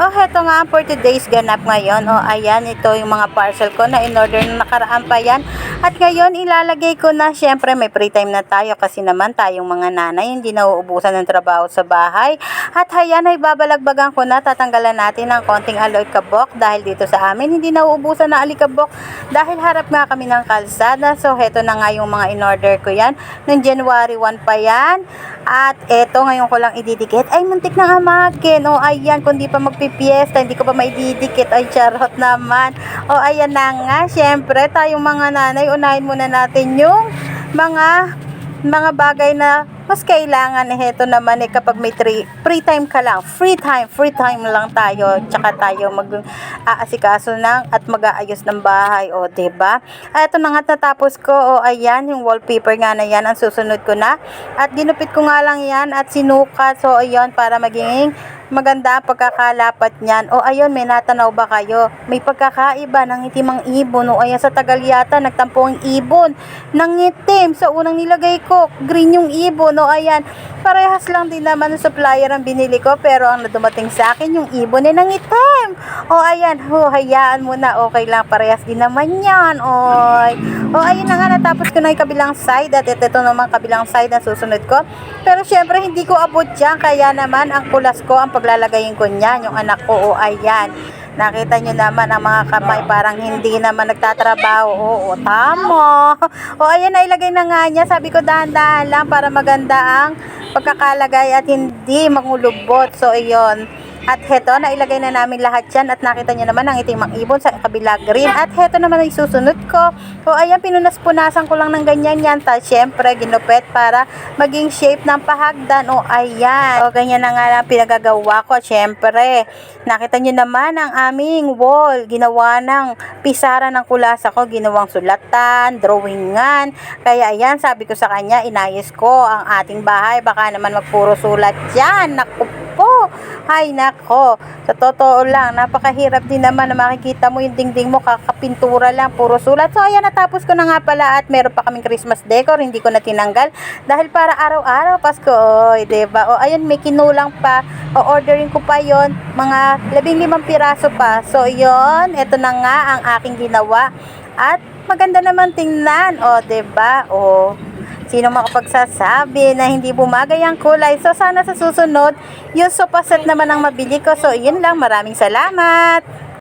Oh, heto nga for today's ganap ngayon. Oh, ayan, ito yung mga parcel ko na in-order na nakaraan pa yan. At ngayon, ilalagay ko na, syempre may free time na tayo kasi naman tayong mga nanay, hindi nauubusan ng trabaho sa bahay. At ayan, ay babalagbagan ko na, tatanggalan natin ng konting aloy kabok dahil dito sa amin, hindi nauubusan na alikabok dahil harap nga kami ng kalsada. So, heto na nga yung mga in-order ko yan. Noong January 1 pa yan. At eto, ngayon ko lang ididikit. Ay, muntik na hamakin. O, ayan, kung di pa magpipiesta, hindi ko pa maididikit. Ay, charot naman. O, ayan na nga. Siyempre, tayong mga nanay, unahin muna natin yung mga mga bagay na mas kailangan. Eh heto naman eh kapag may tri- free time ka lang. Free time free time lang tayo. Tsaka tayo mag aasikaso ng at mag-aayos ng bahay. O ba diba? eto na nga natapos ko. O ayan yung wallpaper nga na yan. Ang susunod ko na. At ginupit ko nga lang yan at sinukat. So ayun para maging maganda ang pagkakalapat niyan. O ayun, may natanaw ba kayo? May pagkakaiba ng itimang ibon. O ayan, sa tagal yata, nagtampo ang ibon ng itim. Sa unang nilagay ko, green yung ibon. O ayan, parehas lang din naman sa supplier ang binili ko. Pero ang dumating sa akin, yung ibon ay ng itim. O ayan, ho, hayaan mo na. Okay lang, parehas din naman yan. Oy. O ayun na nga, natapos ko na yung kabilang side. At ito, ito naman kabilang side na susunod ko. Pero syempre, hindi ko abot dyan. Kaya naman, ang kulas ko, ang paglalagayin ko niyan, yung anak ko, o ayan. Nakita nyo naman ang mga kamay parang hindi naman nagtatrabaho. Oo, tama. O ayan, nailagay na nga niya. Sabi ko dahan-dahan lang para maganda ang pagkakalagay at hindi mangulubot. So, iyon. At heto, nailagay na namin lahat yan at nakita nyo naman ang itimang ibon sa kabila green. At heto naman ay susunod ko. O ayan, pinunas-punasan ko lang ng ganyan yan. Tapos syempre, ginupit para maging shape ng pahagdan. O ayan. O ganyan na nga lang pinagagawa ko. Syempre, nakita nyo naman ang aming wall. Ginawa ng pisara ng kulasa ko. Ginawang sulatan, drawingan. Kaya ayan, sabi ko sa kanya, inayos ko ang ating bahay. Baka naman magpuro sulat yan. Naku Hay nako. Sa totoo lang, napakahirap din naman na makikita mo yung dingding mo kakapintura lang, puro sulat. So ayan, natapos ko na nga pala at meron pa kaming Christmas decor, hindi ko na tinanggal dahil para araw-araw Pasko, oy, 'di ba? O ayun, may kinulang pa. O ordering ko pa 'yon, mga 15 piraso pa. So 'yon, ito na nga ang aking ginawa. At maganda naman tingnan, o 'di ba? O Sino makapagsasabi na hindi bumagay ang kulay? So, sana sa susunod, yung sofa set naman ang mabili ko. So, yun lang. Maraming salamat.